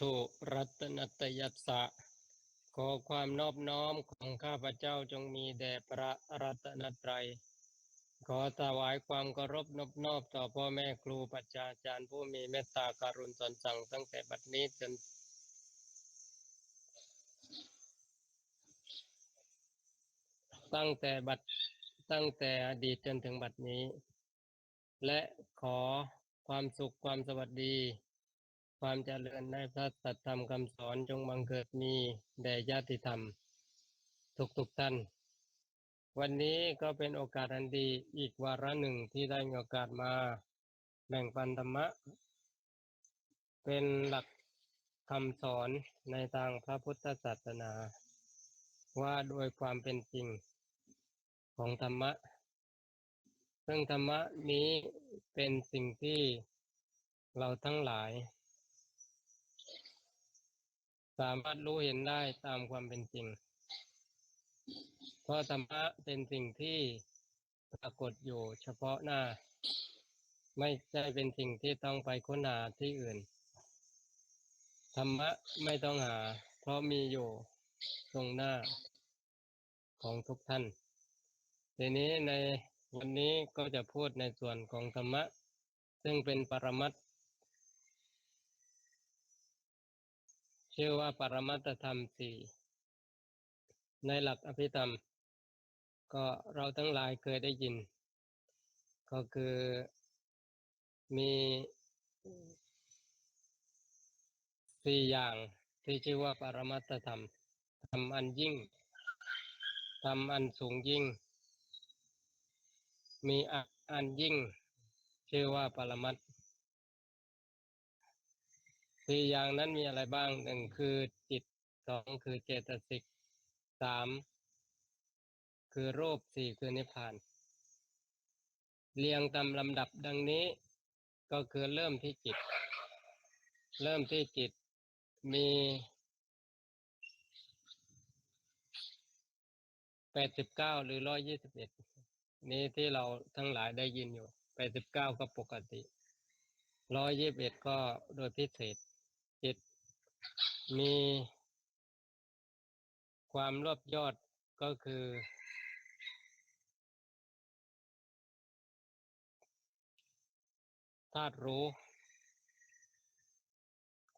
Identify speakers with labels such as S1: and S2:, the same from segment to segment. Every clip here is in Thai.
S1: ถุรัตนตยัสสะ ขอความนอบน้อมของข้าพเจ้าจงมีแด่พระรัตนตรัย ขอถวายความเคารพนอบนอบต่อพ่อแม่ครูปัจจาจารย์ผู้มีเมตตาการุณสอนสั่งตั้งแต่บัดนี้จนตั้งแต่บัดตั้งแต่อดีตจนถึงบัดนี้ และขอความสุขความสวัสดี ความเจริญในพระสัทธรรมคำสอนจงบังเกิดมีแด่ญาติธรรม ทุกทุกท่าน วันนี้ก็เป็นโอกาสอันดีอีกวาระหนึ่งที่ได้มีโอกาสมาแบ่งปันธรรมะ เป็นหลักคำสอนในทางพระพุทธศาสนา ว่าโดยความเป็นจริงของธรรมะ ซึ่งธรรมะนี้เป็นสิ่งที่เราทั้งหลาย สามารถรู้เห็นได้ตามความเป็นจริง เพราะธรรมะเป็นสิ่งที่ปรากฏอยู่เฉพาะหน้า ไม่ใช่เป็นสิ่งที่ต้องไปค้นหาที่อื่น ธรรมะไม่ต้องหา เพราะมีอยู่ตรงหน้าของทุกท่าน ทีนี้ในวันนี้ก็จะพูดในส่วนของธรรมะ ซึ่งเป็นปรมัตถ ชื่อว่าปรมัตธรรมสี่ในหลักอภิธรรม ก็เราทั้งหลายเคยได้ยิน ก็คือมีสี่อย่างที่ชื่อว่าปรมัตธรรมธรรมอันยิ่งธรรมอันสูงยิ่ง มีอักอันยิ่ง ชื่อว่าปรมัตถ สี่อย่างนั้นมีอะไรบ้างหนึ่งคือจิตสองคือเจตสิกสามคือรูปสี่คือนิพพาน เรียงตามลำดับดังนี้ ก็คือเริ่มที่จิต เริ่มที่จิตมีแปดสิบเก้าหรือร้อยยี่สิบเอ็ดนี้ที่เราทั้งหลายได้ยินอยู่แปดสิบเก้าก็ปกติร้อยยี่สิบเอ็ดก็โดยพิเศษ จิต มีความรวบยอดก็คือ ธาตุรู้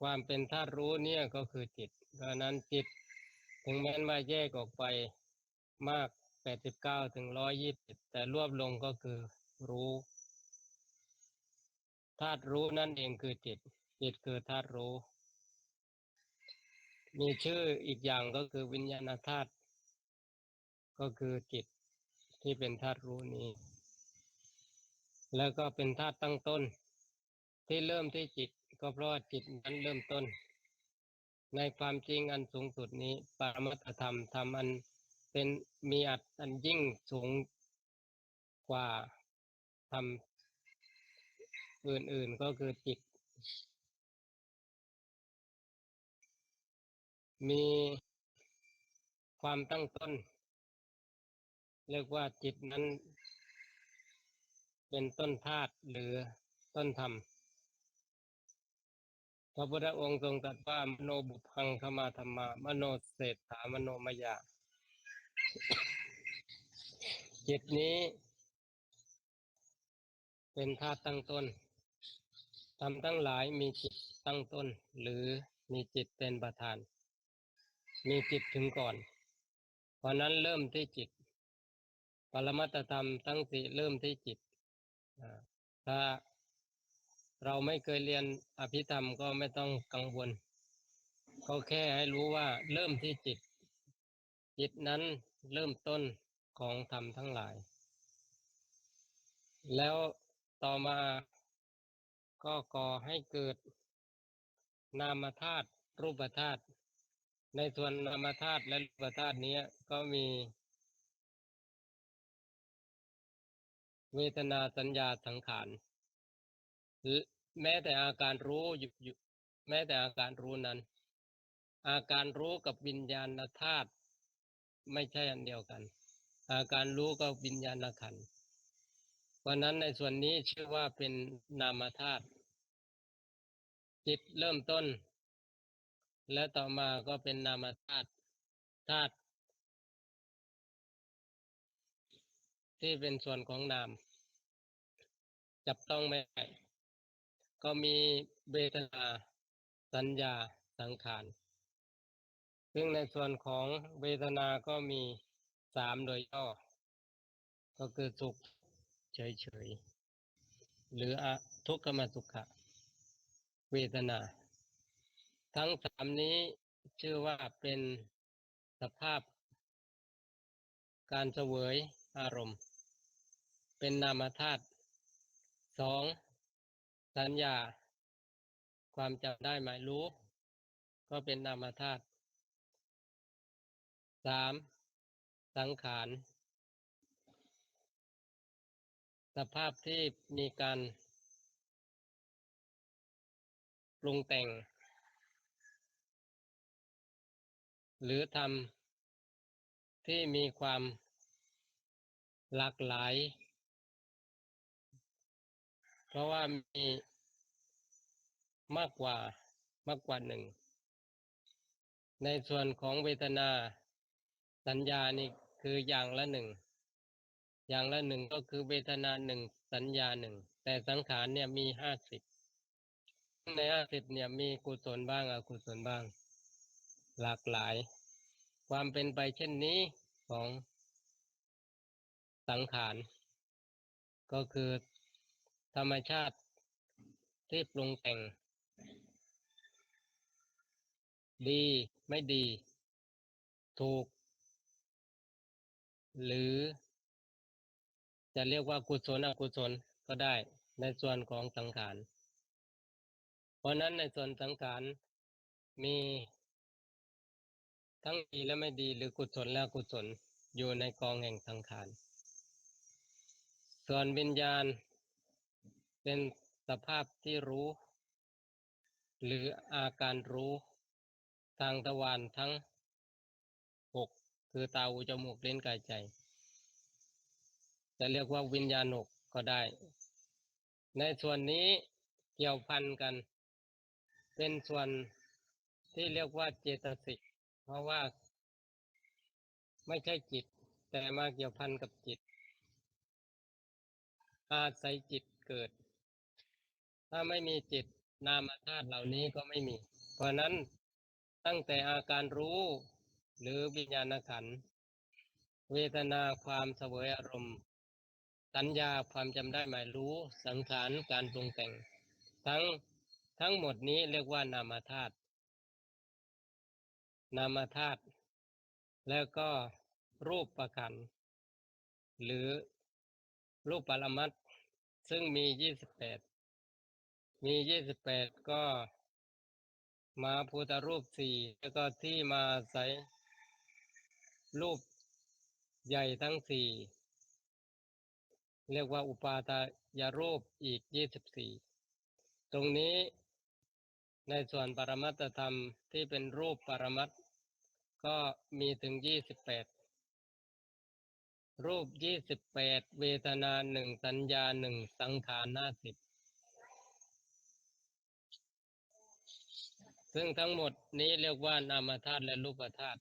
S1: ความเป็นธาตุรู้เนี่ยก็คือจิตเพราะนั้นจิต ถึงแม้ว่าแยกออกไปมาก89ถึง120แต่รวบลงก็คือรู้ธาตุรู้นั่นเองคือจิต จิตคือธาตุรู้ มีชื่ออีกอย่างก็คือวิญญาณธาตุก็คือจิตที่เป็นธาตุรู้นี้ แล้วก็เป็นธาตุตั้งต้น ที่เริ่มที่จิต ก็เพราะว่าจิตนั้นเริ่มต้น ในความจริงอันสูงสุดนี้ ปรมัตธรรมธรรมอันเป็นมีอัดอันยิ่งสูงกว่าธรรมอื่นๆก็คือจิต มีความตั้งต้น เรียกว่าจิตนั้น เป็นต้นธาตุหรือต้นธรรม พระพุทธองค์ทรงตรัสว่ามโนบุพังขมาธรรมามโนเศรษฐามโนมยาจิตนี้ เป็นธาตุตั้งต้นทำทั้งหลายมีจิตตั้งต้น หรือมีจิตเป็นประธาน มีจิตถึงก่อน เพราะนั้นเริ่มที่จิต ปรมัตธรรมทั้งสี่เริ่มที่จิตถ้าเราไม่เคยเรียนอภิธรรมก็ไม่ต้องกังวล ก็แค่ให้รู้ว่าเริ่มที่จิต จิตนั้นเริ่มต้นของธรรมทั้งหลาย แล้วต่อมาก็ก่อให้เกิดนามธาตุรูปธาตุ ในส่วนนามธาตุและรูปธาตุนี้ก็มีเวทนาสัญญาสังขารแม้แต่อาการรู้อยู่อยู่แม้แต่อาการรู้นั้น อาการรู้กับวิญญาณธาตุไม่ใช่อันเดียวกัน อาการรู้ก็วิญญาณขันเพราะนั้นในส่วนนี้ชื่อว่าเป็นนามธาตุจิตเริ่มต้น และต่อมาก็เป็นนามธาตุธาตุที่เป็นส่วนของนาม จับต้องไม่ได้ก็มีเวทนาสัญญาสังขาร ซึ่งในส่วนของเวทนาก็มีสามโดยย่อ ก็คือสุขเฉยๆ หรืออทุกขมสุขะเวทนา ทั้งสามนี้ชื่อว่าเป็นสภาพ การเสวยอารมณ์ เป็นนามธาตุสองสัญญา ความจำได้หมายรู้ ก็เป็นนามธาตุสามสังขาร สภาพที่มีการปรุงแต่ง หรือทำที่มีความหลากหลาย เพราะว่ามีมากกว่ามากกว่าหนึ่ง ในส่วนของเวทนาสัญญานี่คืออย่างละหนึ่ง อย่างละหนึ่งก็คือเวทนาหนึ่งสัญญาหนึ่ง แต่สังขารเนี่ยมีห้าสิบในห้าสิบเนี่ยมีกุศลบ้างอกุศลบ้าง หลากหลาย ความเป็นไปเช่นนี้ของสังขารก็คือธรรมชาติที่ปรุงแต่ง ดีไม่ดี ถูก หรือ จะเรียกว่ากุศลอกุศลก็ได้ในส่วนของสังขาร เพราะนั้นในส่วนสังขารมี ทั้งดีและไม่ดีหรือกุศลและกุศลอยู่ในกองแห่งสังขาร ส่วนวิญญาณ เป็นสภาพที่รู้ หรืออาการรู้ทางทวารทั้งหกคือตาหูจมูกเล่นกายใจ จะเรียกว่าวิญญาณหกก็ได้ ในส่วนนี้เกี่ยวพันกัน เป็นส่วนที่เรียกว่าเจตสิก เพราะว่า ไม่ใช่จิต แต่มาเกี่ยวพันกับจิต อาศัยจิตเกิด ถ้าไม่มีจิตนามธาตุเหล่านี้ก็ไม่มี เพราะนั้นตั้งแต่อาการรู้หรือวิญญาณขัน เวทนาความเสวยอารมณ์สัญญาความจำได้หมายรู้สังขารการปรุงแต่ง ทั้งทั้งหมดนี้เรียกว่านามธาตุ นามธาตุแล้วก็รูปประขันหรือรูปปรมัตซึ่งมียี่สิบแปดมียี่สิบแปดก็มาพุทธรูปสี่แล้วก็ที่มาอาศัยรูปใหญ่ทั้งสี่เรียกว่าอุปาทายรูปอีกยี่สิบสี่ตรงนี้ในส่วนปรมัตธรรมที่เป็นรูปปรมัตถ ก็มีถึงยี่สิบแปดรูปยี่สิบแปดเวทนาหนึ่งสัญญาหนึ่งสังขารห้าสิบซึ่งทั้งหมดนี้เรียกว่านามธาตุและรูปธาตุ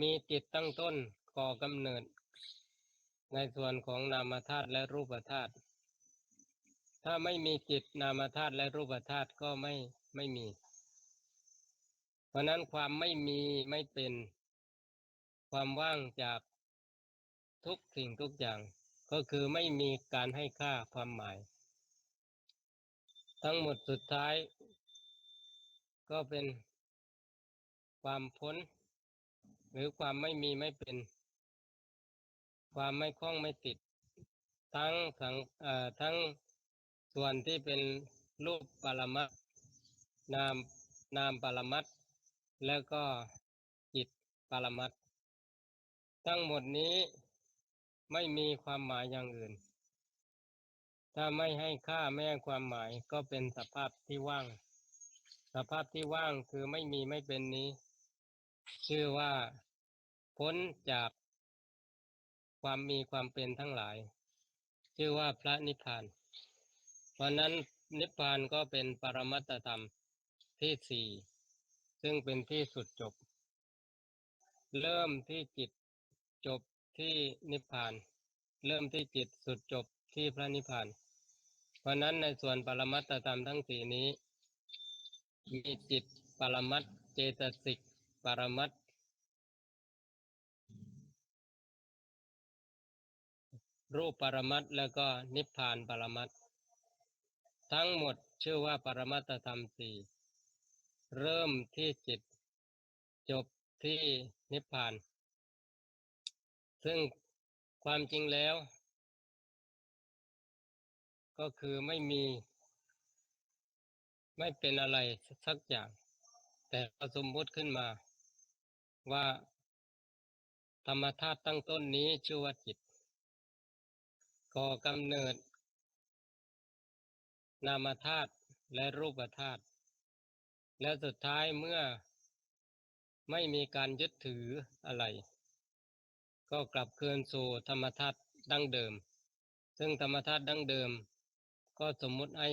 S1: มีจิตตั้งต้นก่อกำเนิด ในส่วนของนามธาตุและรูปธาตุถ้าไม่มีจิตนามธาตุและรูปธาตุก็ไม่ไม่มี เพราะนั้นความไม่มีไม่เป็น ความว่างจากทุกสิ่งทุกอย่าง ก็คือไม่มีการให้ค่าความหมาย ทั้งหมดสุดท้าย ก็เป็นความพ้น หรือความไม่มีไม่เป็น ความไม่คล้องไม่ติด ทั้งทั้งทั้งส่วนที่เป็นรูปปรมัตนามนามปรมัตถ์ แล้วก็จิตปรมัตทั้งหมดนี้ไม่มีความหมายอย่างอื่น ถ้าไม่ให้ค่าไม่ให้ความหมายก็เป็นสภาพที่ว่าง สภาพที่ว่างคือไม่มีไม่เป็นนี้ ชื่อว่าพ้นจากความมีความเป็นทั้งหลาย ชื่อว่าพระนิพพาน เพราะนั้นนิพพานก็เป็นปรมัตธรรมที่สี่ ซึ่งเป็นที่สุดจบ เริ่มที่จิตจบที่นิพพาน เริ่มที่จิตสุดจบที่พระนิพพาน เพราะนั้นในส่วนปรมัตถธรรมทั้งสี่นี้ มีจิตปรมัตถ์เจตสิกปรมัตถ์รูปปรมัตถ์แล้วก็นิพพานปรมัตถ์ทั้งหมดชื่อว่าปรมัตถธรรมสี่ เริ่มที่จิต จบที่นิพพาน ซึ่งความจริงแล้ว ก็คือไม่มี ไม่เป็นอะไรสักอย่าง แต่เราสมมติขึ้นมา ว่า ธรรมธาตุตั้งต้นนี้ชื่อว่าจิตก่อกำเนิด นามธาตุและรูปธาตุ และสุดท้ายเมื่อไม่มีการยึดถืออะไร ก็กลับคืนสู่ธรรมธาตุดั้งเดิม ซึ่งธรรมธาตุดั้งเดิม ก็สมมุติให้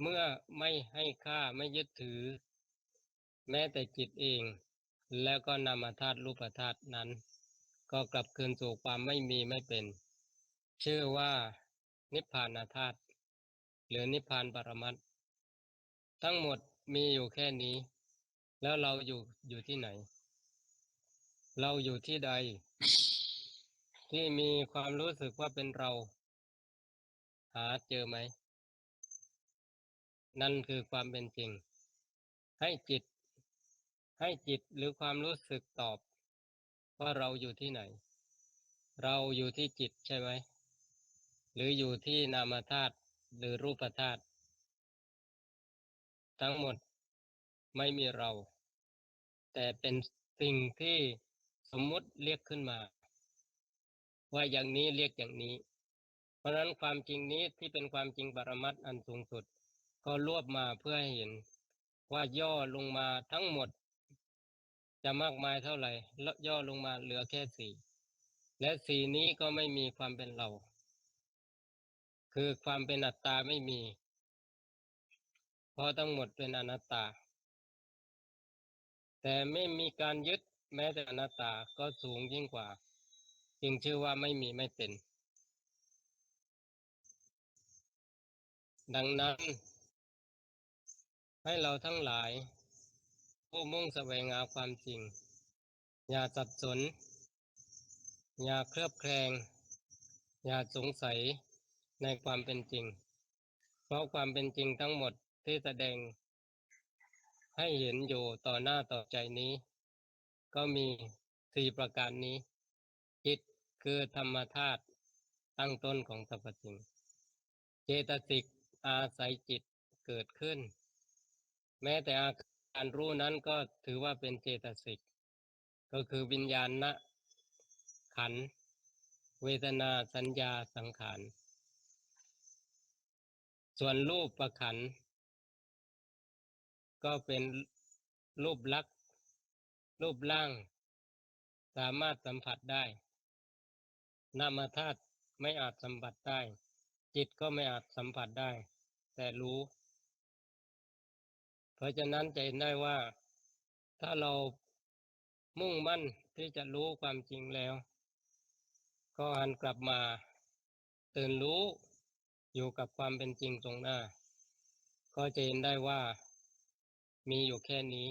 S1: เมื่อไม่ให้ค่าไม่ยึดถือ แม้แต่จิตเอง แล้วก็นามธาตุรูปธาตุนั้น ก็กลับคืนสู่ความไม่มีไม่เป็น ชื่อว่า นิพพานธาตุหรือนิพพานปรมัตถ์ทั้งหมด มีอยู่แค่นี้ แล้วเราอยู่อยู่ที่ไหน เราอยู่ที่ใด ที่มีความรู้สึกว่าเป็นเรา หาเจอไหม นั่นคือความเป็นจริง ให้จิต ให้จิตหรือความรู้สึกตอบ ว่าเราอยู่ที่ไหน เราอยู่ที่จิตใช่ไหม หรืออยู่ที่นามธาตุหรือรูปธาตุ ทั้งหมดไม่มีเรา แต่เป็นสิ่งที่สมมุติเรียกขึ้นมา ว่าอย่างนี้เรียกอย่างนี้ เพราะนั้นความจริงนี้ที่เป็นความจริงปรมัตถ์อันสูงสุด ก็รวบมาเพื่อให้เห็น ว่าย่อลงมาทั้งหมด จะมากมายเท่าไหร่แล้วย่อลงมาเหลือแค่สี่และสี่นี้ก็ไม่มีความเป็นเรา คือความเป็นอัตตาไม่มี เพราะทั้งหมดเป็นอนัตตา แต่ไม่มีการยึดแม้แต่อนัตตาก็สูงยิ่งกว่า จึงชื่อว่าไม่มีไม่เป็น ดังนั้น ให้เราทั้งหลาย ผู้มุ่งแสวงหาความจริง อย่าสับสน อย่าเคลือบแคลง อย่าสงสัยในความเป็นจริง เพราะความเป็นจริงทั้งหมด ที่แสดงให้เห็นอยู่ต่อหน้าต่อใจนี้ ก็มีสี่ประการนี้ จิตคือธรรมธาตุตั้งต้นของสรรพสิ่ง เจตสิกอาศัยจิตเกิดขึ้น แม้แต่อาการรู้นั้นก็ถือว่าเป็นเจตสิก ก็คือวิญญาณนะขัน เวทนาสัญญาสังขาร ส่วนรูปประขัน ก็เป็นรูปลักษณ์รูปร่าง สามารถสัมผัสได้ นามธาตุไม่อาจสัมผัสได้ จิตก็ไม่อาจสัมผัสได้ แต่รู้ เพราะฉะนั้นจะเห็นได้ว่า ถ้าเรามุ่งมั่นที่จะรู้ความจริงแล้ว ก็หันกลับมาตื่นรู้อยู่กับความเป็นจริงตรงหน้า ก็จะเห็นได้ว่า มีอยู่แค่นี้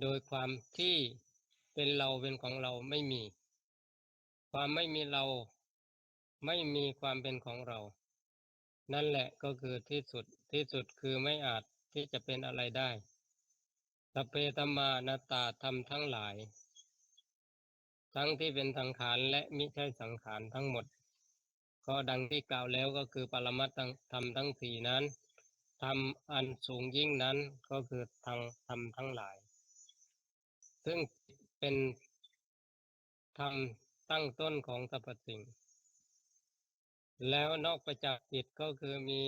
S1: โดยความที่เป็นเราเป็นของเราไม่มี ความไม่มีเรา ไม่มีความเป็นของเรา นั่นแหละก็คือที่สุดที่สุดคือไม่อาจที่จะเป็นอะไรได้สเปตมานาตาธรรมทั้งหลาย ทั้งที่เป็นสังขารและมิใช่สังขารทั้งหมด ก็ดังที่กล่าวแล้วก็คือปรมัตธรรมทั้งสี่นั้น ธรรมอันสูงยิ่งนั้นก็คือทางธรรมทั้งหลาย ซึ่งเป็นธรรมตั้งต้นของสรรพสิ่ง แล้วนอกไปจากจิตก็คือมี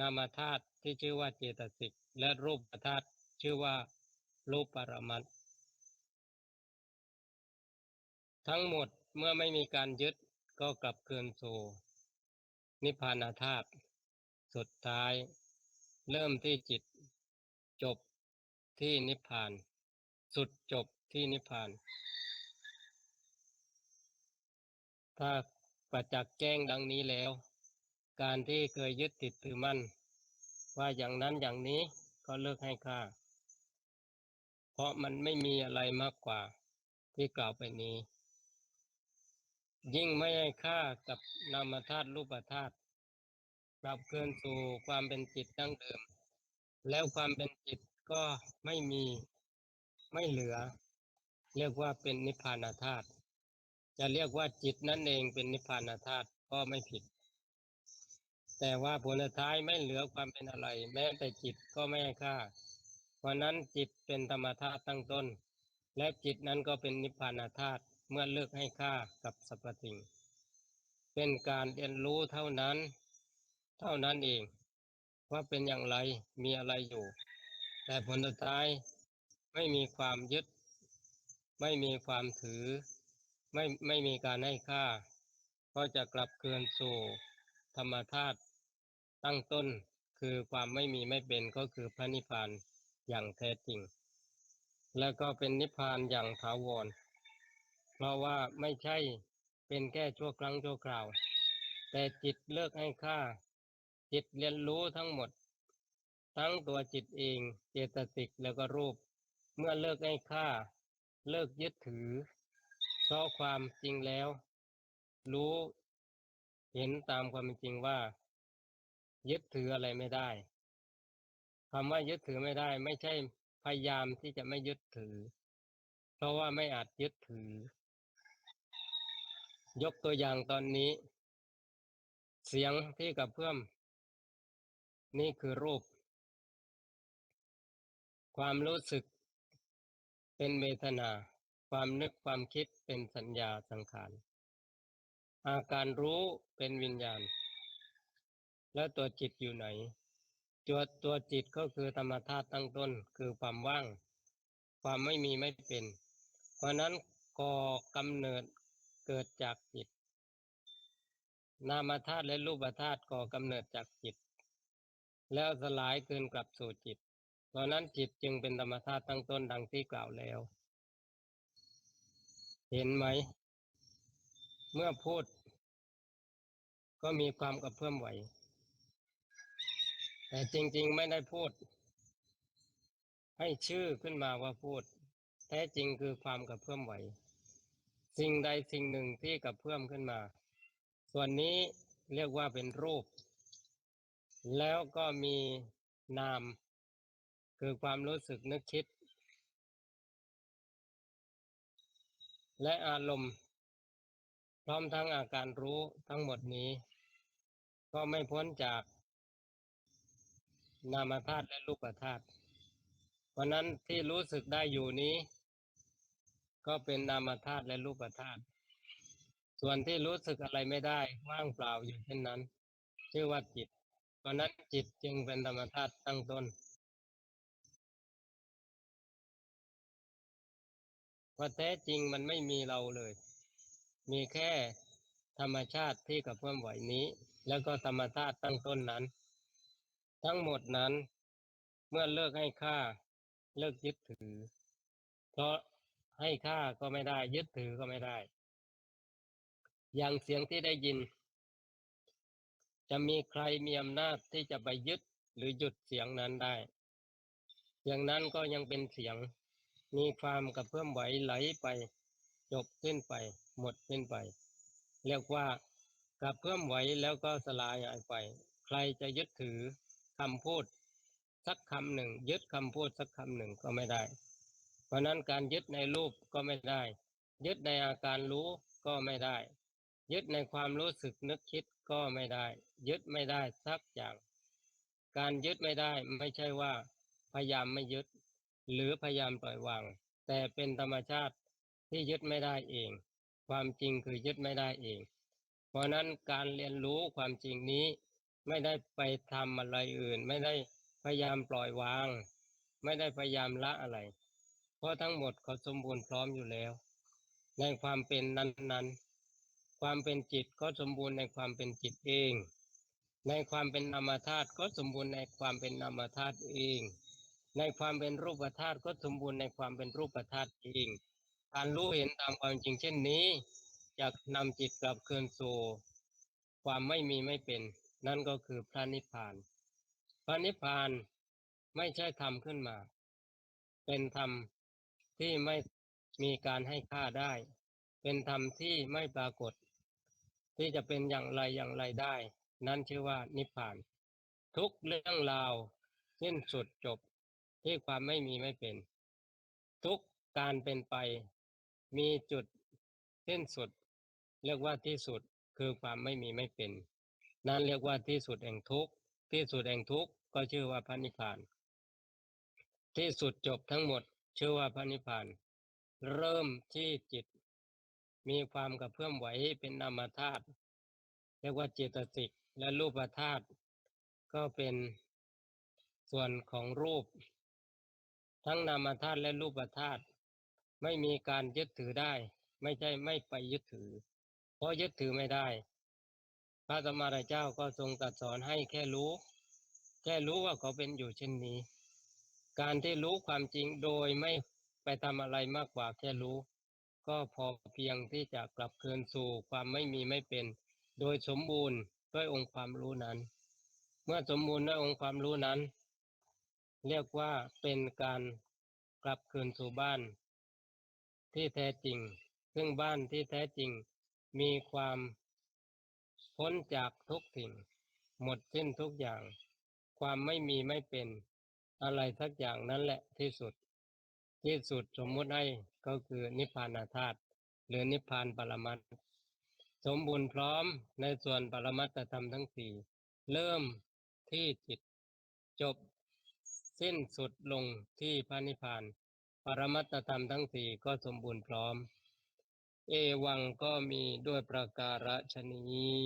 S1: นามธาตุที่ชื่อว่าเจตสิกและรูปธาตุชื่อว่ารูปปรมัตทั้งหมดเมื่อไม่มีการยึดก็กลับคืนสู่นิพพานธาตุ สุดท้าย เริ่มที่จิต จบที่นิพพาน สุดจบที่นิพพาน ถ้าประจักษ์แจ้งดังนี้แล้ว การที่เคยยึดติดถือมั่น ว่าอย่างนั้นอย่างนี้ก็เลิกให้ค่า เพราะมันไม่มีอะไรมากกว่าที่กล่าวไปนี้ ยิ่งไม่ให้ค่ากับนามธาตุรูปธาตุ กลับคืนสู่ความเป็นจิตดั้งเดิม แล้วความเป็นจิตก็ไม่มีไม่เหลือ เรียกว่าเป็นนิพพานธาตุจะเรียกว่าจิตนั่นเองเป็นนิพพานธาตุก็ไม่ผิด แต่ว่าผลท้ายไม่เหลือความเป็นอะไร แม้แต่จิตก็ไม่ค่าเพราะนั้นจิตเป็นธรรมธาตุตั้งต้น และจิตนั้นก็เป็นนิพพานธาตุเมื่อเลิกให้ค่ากับสรรพสิ่ง เป็นการเรียนรู้เท่านั้น เท่านั้นเอง ว่าเป็นอย่างไรมีอะไรอยู่ แต่ผลสุดท้ายไม่มีความยึด ไม่มีความถือ ไม่ไม่มีการให้ค่า ก็จะกลับเคืนสู่ธรรมธาตุตั้งต้นคือความไม่มีไม่เป็นก็คือพระนิพพานอย่างแท้จริง แล้วก็เป็นนิพพานอย่างถาวร เพราะว่าไม่ใช่เป็นแค่ชั่วครั้งชั่วคราว แต่จิตเลิกให้ค่า จิตเรียนรู้ทั้งหมด ทั้งตัวจิตเองเจตสิกแล้วก็รูป เมื่อเลิกให้ค่า เลิกยึดถือ เพราะความจริงแล้ว รู้เห็นตามความเป็นจริงว่า ยึดถืออะไรไม่ได้คำว่ายึดถือไม่ได้ ไม่ใช่พยายามที่จะไม่ยึดถือ เพราะว่าไม่อาจยึดถือ ยกตัวอย่างตอนนี้ เสียงที่กับเพื่อม นี่คือรูป ความรู้สึกเป็นเวทนา ความนึกความคิดเป็นสัญญาสังขาร อาการรู้เป็นวิญญาณ แล้วตัวจิตอยู่ไหน ตัวตัวจิตก็คือธรรมธาตุตั้งต้นคือความว่าง ความไม่มีไม่เป็น เพราะนั้นก่อกำเนิดเกิดจากจิต นามธาตุและรูปธาตุก่อกำเนิดจากจิต แล้วสลายคืนกลับสู่จิต เพราะนั้นจิตจึงเป็นธรรมธาตุตั้งต้นดังที่กล่าวแล้ว เห็นไหม เมื่อพูด ก็มีความกระเพื่อมไหว แต่จริง ๆ ไม่ได้พูด ให้ชื่อขึ้นมาว่าพูด แท้จริงคือความกระเพื่อมไหว สิ่งใดสิ่งหนึ่งที่กระเพื่อมขึ้นมา ส่วนนี้เรียกว่าเป็นรูป แล้วก็มีนาม คือความรู้สึกนึกคิด และอารมณ์ พร้อมทั้งอาการรู้ทั้งหมดนี้ ก็ไม่พ้นจากนามธาตุและรูปธาตุเพราะนั้นที่รู้สึกได้อยู่นี้ ก็เป็นนามธาตุและรูปธาตุส่วนที่รู้สึกอะไรไม่ได้ว่างเปล่าอยู่เช่นนั้น ชื่อว่าจิต เพราะนั้นจิตจึงเป็นธรรมธาตุตั้งต้นเพราะแท้จริงมันไม่มีเราเลย มีแค่ธรรมชาติที่กับเพื่อมไหวนี้ แล้วก็ธรรมธาตุตั้งต้นนั้น ทั้งหมดนั้น เมื่อเลิกให้ค่า เลิกยึดถือ เพราะให้ค่าก็ไม่ได้ ยึดถือก็ไม่ได้ อย่างเสียงที่ได้ยิน จะมีใครมีอำนาจที่จะไปยึดหรือหยุดเสียงนั้นได้ เสียงนั้นก็ยังเป็นเสียง มีความกระเพื่อมไหวไหลไป จบสิ้นไป หมดสิ้นไป เรียกว่ากระเพื่อมไหวแล้วก็สลายหายไป ใครจะยึดถือคำพูดสักคำหนึ่ง ยึดคำพูดสักคำหนึ่งก็ไม่ได้ เพราะนั้นการยึดในรูปก็ไม่ได้ ยึดในอาการรู้ก็ไม่ได้ ยึดในความรู้สึกนึกคิด ก็ไม่ได้ ยึดไม่ได้สักอย่าง การยึดไม่ได้ไม่ใช่ว่า พยายามไม่ยึด หรือพยายามปล่อยวาง แต่เป็นธรรมชาติที่ยึดไม่ได้เอง ความจริงคือยึดไม่ได้เอง เพราะนั้นการเรียนรู้ความจริงนี้ ไม่ได้ไปทำอะไรอื่น ไม่ได้พยายามปล่อยวาง ไม่ได้พยายามละอะไร เพราะทั้งหมดเขาสมบูรณ์พร้อมอยู่แล้ว ในความเป็นนั้นๆ ความเป็นจิตก็สมบูรณ์ในความเป็นจิตเอง ในความเป็นนามธาตุก็สมบูรณ์ในความเป็นนามธาตุเอง ในความเป็นรูปธาตุก็สมบูรณ์ในความเป็นรูปธาตุจริงการรู้เห็นตามความจริงเช่นนี้จะนำจิตกลับคืนสู่ความไม่มีไม่เป็น นั่นก็คือพระนิพพาน พระนิพพานไม่ใช่ธรรมขึ้นมา เป็นธรรมที่ไม่มีการให้ค่าได้ เป็นธรรมที่ไม่ปรากฏ ที่จะเป็นอย่างไรอย่างไรได้ นั่นชื่อว่านิพพาน ทุกเรื่องราวสิ้นสุดจบที่ความไม่มีไม่เป็น ทุกการเป็นไป มีจุดสิ้นสุด เรียกว่าที่สุดคือความไม่มีไม่เป็น นั่นเรียกว่าที่สุดแห่งทุกที่สุดแห่งทุกก็ชื่อว่าพระนิพพาน ที่สุดจบทั้งหมดชื่อว่าพระนิพพาน เริ่มที่จิต มีความกระเพื่อมไหวเป็นนามธาตุเรียกว่าเจตสิกและรูปธาตุก็เป็นส่วนของรูป ทั้งนามธาตุและรูปธาตุไม่มีการยึดถือได้ ไม่ใช่ไม่ไปยึดถือ เพราะยึดถือไม่ได้ พระสมมาเจ้าก็ทรงตรัสสอนให้แค่รู้ แค่รู้ว่าเขาเป็นอยู่เช่นนี้ การที่รู้ความจริงโดยไม่ไปทำอะไรมากกว่าแค่รู้ ก็พอเพียงที่จะกลับคืนสู่ความไม่มีไม่เป็น โดยสมบูรณ์ด้วยองค์ความรู้นั้น เมื่อสมบูรณ์ด้วยองค์ความรู้นั้น เรียกว่าเป็นการกลับคืนสู่บ้าน ที่แท้จริง ซึ่งบ้านที่แท้จริงมีความพ้นจากทุกสิ่ง หมดสิ้นทุกอย่าง ความไม่มีไม่เป็น อะไรทักอย่างนั้นแหละที่สุด ที่สุดสมมุติให้ก็คือนิพพานธาตุหรือนิพพานปรมัตสมบูรณ์พร้อมในส่วนปรมัตธรรมทั้งสี่เริ่มที่จิตจบสิ้นสุดลงที่พระนิพพาน ปรมัตธรรมทั้งสี่ก็สมบูรณ์พร้อม เอวังก็มีด้วยประการฉนี้